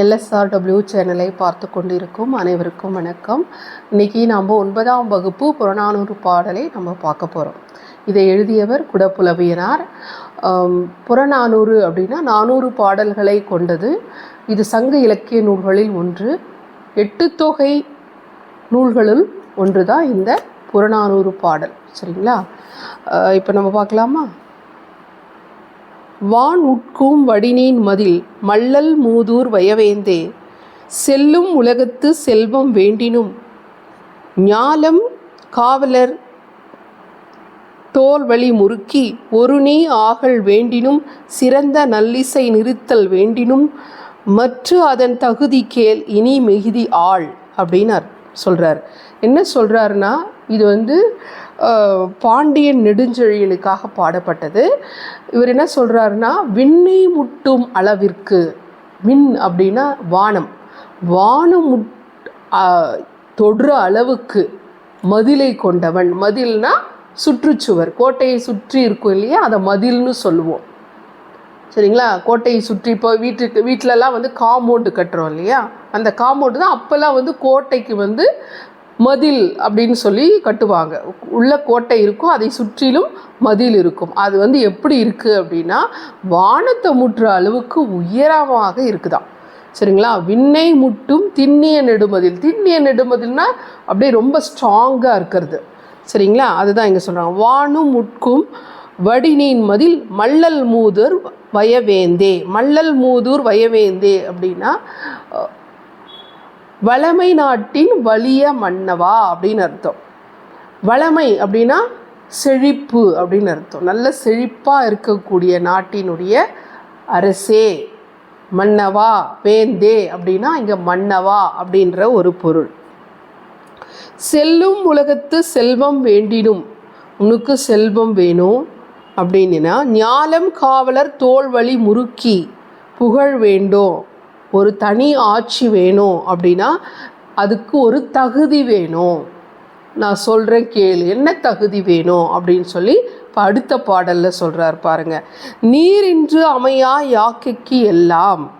LSRW சேனலை பார்த்து கொண்டிருக்கும் அனைவருக்கும் வணக்கம். இன்றைக்கி நாம் ஒன்பதாம் வகுப்பு புறநானூறு பாடலை நம்ம பார்க்க போகிறோம் இதை எழுதியவர் குடப்புலவியனார். புறநானூறு அப்படின்னா நானூறு பாடல்களை கொண்டது. இது சங்க இலக்கிய நூல்களில் ஒன்று. எட்டு தொகை நூல்களுள் ஒன்று தான் இந்த புறநானூறு பாடல். சரிங்களா? இப்போ நம்ம பார்க்கலாமா? வான் உட்கும் வடினீன் மதில் மள்ளல் மூதூர் வயவேந்தே. செல்லும் உலகத்து செல்வம் வேண்டினும் ஞாலம் காவலர் தோல்வழி முறுக்கி ஒரு நீ ஆகல் வேண்டினும் சிறந்த நல்லிசை நிறுத்தல் வேண்டினும் மற்ற அதன் தகுதி கேள் இனி மிகுதி ஆள் அப்படின்னார் சொல்கிறார் என்ன சொல்கிறாருன்னா இது வந்து பாண்டியன் நெடுஞ்செழிகளுக்காக பாடப்பட்டது. இவர் என்ன சொல்கிறாருன்னா விண்ணை முட்டும் அளவிற்கு விண் அப்படின்னா வானம். வானம் முட் தொடுற அளவுக்கு மதிலை கொண்டவன். மதில்னா சுற்றுச்சுவர். கோட்டையை சுற்றி இருக்கும் இல்லையா? அதை மதில்னு சொல்லுவோம். சரிங்களா? கோட்டையை சுற்றி இப்போ வீட்டுக்கு வீட்டிலலாம் வந்து காம்பவுண்டு கட்டுறோம் இல்லையா? அந்த காம்பவுண்டு தான் அப்போல்லாம் வந்து கோட்டைக்கு வந்து மதில் அப்படின்னு சொல்லி கட்டுவாங்க. உள்ள கோட்டை இருக்கும் அதை சுற்றிலும் மதில் இருக்கும். அது வந்து எப்படி இருக்குது அப்படின்னா வானத்தை முட்டுற அளவுக்கு உயரமாக இருக்குதாம். சரிங்களா? விண்ணை முட்டும் திண்ணிய நெடுமதில். திண்ணிய நெடுமதில்னா அப்படியே ரொம்ப ஸ்ட்ராங்காக இருக்கிறது. சரிங்களா? அதுதான் இங்கே சொல்கிறாங்க வானும் முட்கும் வடிநீன் மதில் மல்லல் மூதூர் வயவேந்தே. மல்லல் மூதூர் வயவேந்தே அப்படின்னா வளமை நாட்டின் வலிய மன்னவா அப்படின்னு அர்த்தம். வளமை அப்படின்னா செழிப்பு அப்படின்னு அர்த்தம். நல்ல செழிப்பாக இருக்கக்கூடிய நாட்டினுடைய அரசே மன்னவா வேந்தே அப்படின்னா இங்கே மன்னவா அப்படின்ற ஒரு பொருள். செல்லும் உலகத்து செல்வம் வேண்டினும் உனக்கு செல்வம் வேணும் அப்படின்னா ஞாலம் காவலர் தோல்வழி முறுக்கி புகழ் வேண்டும். ஒரு தனி ஆட்சி வேணும் அப்படின்னா அதுக்கு ஒரு தகுதி வேணும். நான் சொல்கிறேன் கேளு என்ன தகுதி வேணும் அப்படின்னு சொல்லி இப்போ அடுத்த பாடலில் சொல்கிறார் பாருங்க. நீரின்று அமையா யாக்கைக்கு எல்லாம்?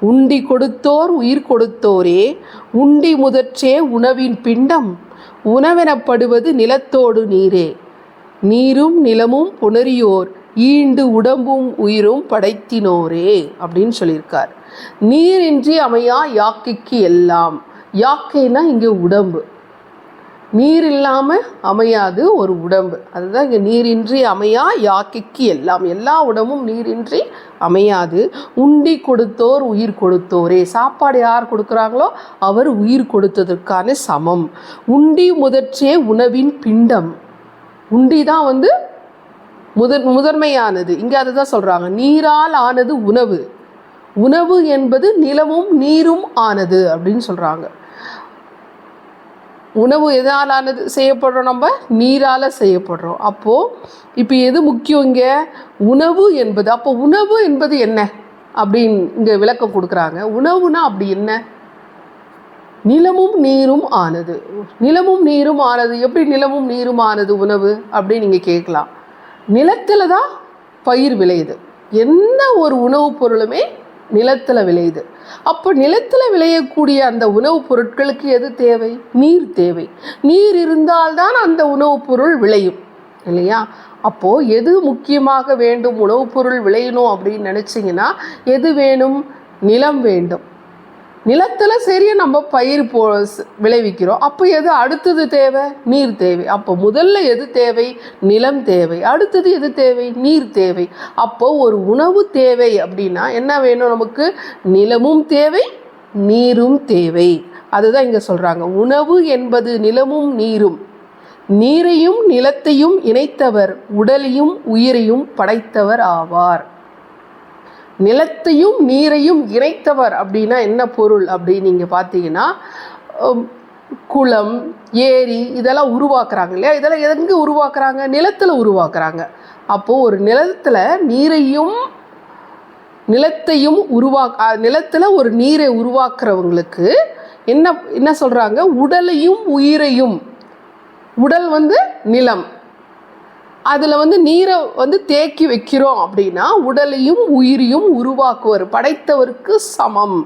உண்டி கொடுத்தோர் உயிர் கொடுத்தோரே உண்டி முதற்றே உணவின் பிண்டம் உணவெனப்படுவது நிலத்தோடு நீரே. நீரும் நிலமும் புணரியோர் ஈண்டு உடம்பும் உயிரும் படைத்தினோரே அப்படின்னு சொல்லியிருக்கார். நீரின்றி அமையா யாக்கைக்கு எல்லாம். யாக்கைனா இங்கே உடம்பு. நீர் இல்லாமல் அமையாது ஒரு உடம்பு. அதுதான் இங்கே நீரின்றி அமையா யாக்கைக்கு எல்லாம். எல்லா உடம்பும் நீரின்றி அமையாது. உண்டி கொடுத்தோர் உயிர் கொடுத்தோரே. சாப்பாடு யார் கொடுக்குறாங்களோ அவர் உயிர் கொடுத்ததற்கான சமம். உண்டி முதற்றே உணவின் பிண்டம். உண்டி தான் வந்து முதற் முதன்மையானது. இங்கே அதுதான் சொல்கிறாங்க நீரால் ஆனது உணவு. உணவு என்பது நிலமும் நீரும் ஆனது அப்படின்னு சொல்கிறாங்க உணவு எதனால் ஆனது செய்யப்படுறோம் நம்ம? நீரால் செய்யப்படுறோம். அப்போது இப்போ எது முக்கியம் இங்கே? உணவு என்பது. அப்போ உணவு என்பது என்ன? அப்படின்னு இங்கே விளக்கம் கொடுக்குறாங்க. உணவுனா அப்படி என்ன? நிலமும் நீரும் ஆனது. நிலமும் நீரும் ஆனது. எப்படி நிலமும் நீரும் ஆனது உணவு? அப்படின்னு நீங்கள் கேட்கலாம். நிலத்தில் தான் பயிர் விளையுது. எந்த ஒரு உணவுப் பொருளுமே நிலத்தில் விளையுது. அப்போ நிலத்தில் விளையக்கூடிய அந்த உணவுப் பொருட்களுக்கு எது தேவை? நீர் தேவை. நீர் இருந்தால்தான் அந்த உணவுப் பொருள் விளையும். இல்லையா? அப்போது எது முக்கியமாக வேண்டும்? உணவுப் பொருள் விளையணும் அப்படின்னு நினச்சிங்கன்னா எது வேணும்? நிலம் வேண்டும். நிலத்தில் சரியாக நம்ம பயிர் போ விளைவிக்கிறோம். அப்போ எது அடுத்தது தேவை? நீர் தேவை. அப்போ முதல்ல எது தேவை? நிலம் தேவை. அடுத்தது எது தேவை? நீர் தேவை. அப்போ ஒரு உணவு தேவை அப்படின்னா என்ன வேணும் நமக்கு? நிலமும் தேவை நீரும் தேவை. அதுதான் இங்கே சொல்கிறாங்க உணவு என்பது நிலமும் நீரும். நீரையும் நிலத்தையும் இணைத்தவர் உடலையும் உயிரையும் படைத்தவர் ஆவார். நிலத்தையும் நீரையும் இணைத்தவர் அப்படின்னா என்ன பொருள் அப்படின்னு நீங்கள் பார்த்தீங்கன்னா குளம் ஏரி இதெல்லாம் உருவாக்குறாங்க இல்லையா? இதெல்லாம் எங்கே உருவாக்குறாங்க? நிலத்தில் உருவாக்குறாங்க. அப்போது ஒரு நிலத்தில் நீரையும் நிலத்தையும் உருவாக்க நிலத்தில் ஒரு நீரை உருவாக்குறவங்களுக்கு என்ன என்ன சொல்கிறாங்க உடலையும் உயிரையும். உடல் வந்து நிலம். அதில் வந்து நீரை வந்து தேக்கி வைக்கிறோம் அப்படின்னா உடலையும் உயிரையும் உருவாக்குவர் படைத்தவருக்கு சமம்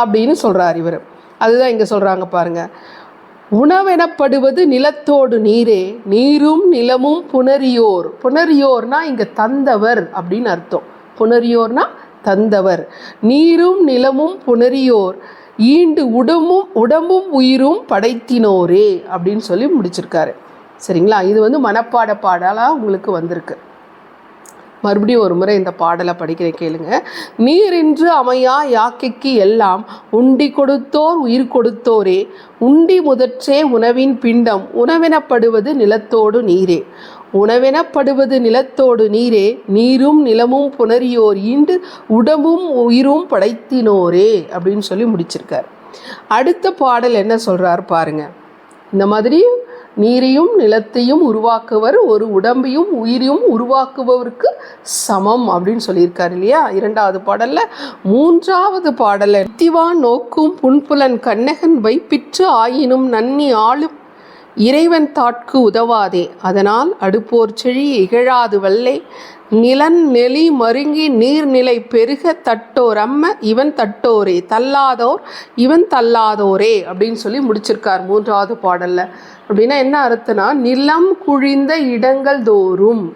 அப்படின்னு சொல்கிறார் இவர். அதுதான் இங்கே சொல்கிறாங்க பாருங்கள் உணவெனப்படுவது நிலத்தோடு நீரே நீரும் நிலமும் புனரியோர் புனரியோர்னா இங்கே தந்தவர் அப்படின்னு அர்த்தம். புனரியோர்னா தந்தவர். நீரும் நிலமும் புனரியோர் ஈண்டு உடம்பும் உடம்பும் உயிரும் படைத்தினோரே அப்படின்னு சொல்லி முடிச்சிருக்காரு. சரிங்களா? இது வந்து மனப்பாட பாடலாக உங்களுக்கு வந்திருக்கு. மறுபடியும் ஒரு முறை இந்த பாடலை படிக்கிறேன் கேளுங்க. நீரின்று அமையா யாக்கைக்கு எல்லாம் உண்டி கொடுத்தோர் உயிர் கொடுத்தோரே. உண்டி முதற்றே உணவின் பிண்டம் உணவெனப்படுவது நிலத்தோடு நீரே. உணவெனப்படுவது நிலத்தோடு நீரே நீரும் நிலமும் புணரியோர் ஈண்டு உடம்பும் உயிரும் படைத்தினோரே. அப்படின்னு சொல்லி முடிச்சிருக்கார். அடுத்த பாடல் என்ன சொல்கிறார் பாருங்க. இந்த மாதிரி நீரையும் நிலத்தையும் உருவாக்குவர் ஒரு உடம்பையும் உயிரையும் உருவாக்குபவருக்கு சமம் அப்படின்னு சொல்லியிருக்காரு இல்லையா? இரண்டாவது பாடல்ல மூன்றாவது பாடல்ல திவான் நோக்கும் புன்புலன் கண்ணகன் வைப்பிற்று ஆயினும் நன்னி ஆளும் இறைவன் தாட்கு உதவாதே. அதனால் அடுப்போர் செழி இகழாது வல்லே. நிலன் நெளி மருங்கி நீர்நிலை பெருக தட்டோர் அம்ம இவன் தட்டோரே. தள்ளாதோர் இவன் தள்ளாதோரே அப்படின்னு சொல்லி முடிச்சிருக்கார் மூன்றாவது பாடலில். அப்படின்னா என்ன அர்த்தம்னா நிலம் குழிந்த இடங்கள் தோறும்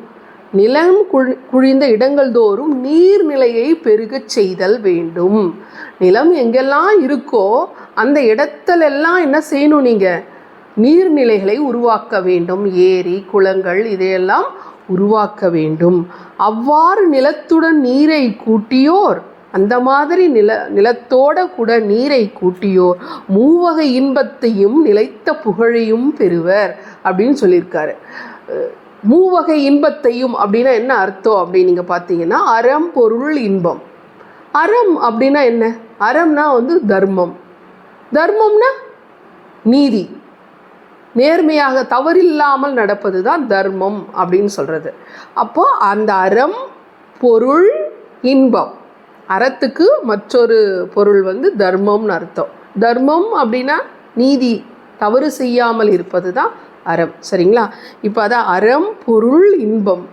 நிலம் குழி குழிந்த இடங்கள் தோறும் நீர்நிலையை பெருகச் செய்தல் வேண்டும். நிலம் எங்கெல்லாம் இருக்கோ அந்த இடத்துலெல்லாம் என்ன செய்யணும் நீங்கள் நீர்நிலைகளை உருவாக்க வேண்டும். ஏரி குளங்கள் இதையெல்லாம் உருவாக்க வேண்டும். அவ்வாறு நிலத்துடன் நீரை கூட்டியோர். அந்த மாதிரி நில நிலத்தோட கூட நீரை கூட்டியோர். மூவகை இன்பத்தையும் நிலைத்த புகழையும் பெறுவர் அப்படின்னு சொல்லியிருக்காரு. மூவகை இன்பத்தையும் அப்படின்னா என்ன அர்த்தம் அப்படின்னு நீங்கள் பார்த்தீங்கன்னா அறம் பொருள் இன்பம். அறம் அப்படின்னா என்ன? அறம்னா வந்து தர்மம். தர்மம்னா நீதி. நேர்மையாக தவறில்லாமல் நடப்பது தான் தர்மம் அப்படின்னு சொல்கிறது அப்போது அந்த அறம் பொருள் இன்பம். அறத்துக்கு மற்றொரு பொருள் வந்து தர்மம்னு அர்த்தம். தர்மம் அப்படின்னா நீதி தவறு செய்யாமல் இருப்பது தான் அறம். சரிங்களா? இப்போ அதான் அறம் பொருள் இன்பம்.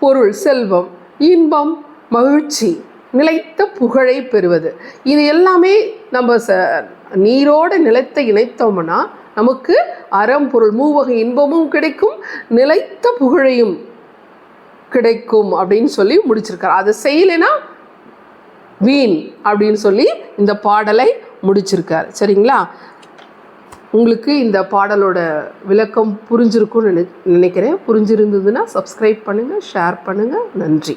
பொருள் செல்வம் இன்பம் மகிழ்ச்சி நிலைத்த புகழை பெறுவது. இது எல்லாமே நம்ம ச நீரோட நிலத்தை இணைத்தோம்னா நமக்கு அறம் பொருள் மூவகை இன்பமும் கிடைக்கும் நிலைத்த புகழையும் கிடைக்கும் அப்படின்னு சொல்லி முடிச்சிருக்கார். அதை செய்யலைன்னா வீண் அப்படின்னு சொல்லி இந்த பாடலை முடிச்சிருக்கார். சரிங்களா? உங்களுக்கு இந்த பாடலோட விளக்கம் புரிஞ்சிருக்கும்னு நினை நினைக்கிறேன். புரிஞ்சிருந்ததுன்னா சப்ஸ்கிரைப் பண்ணுங்கள் ஷேர் பண்ணுங்கள் நன்றி.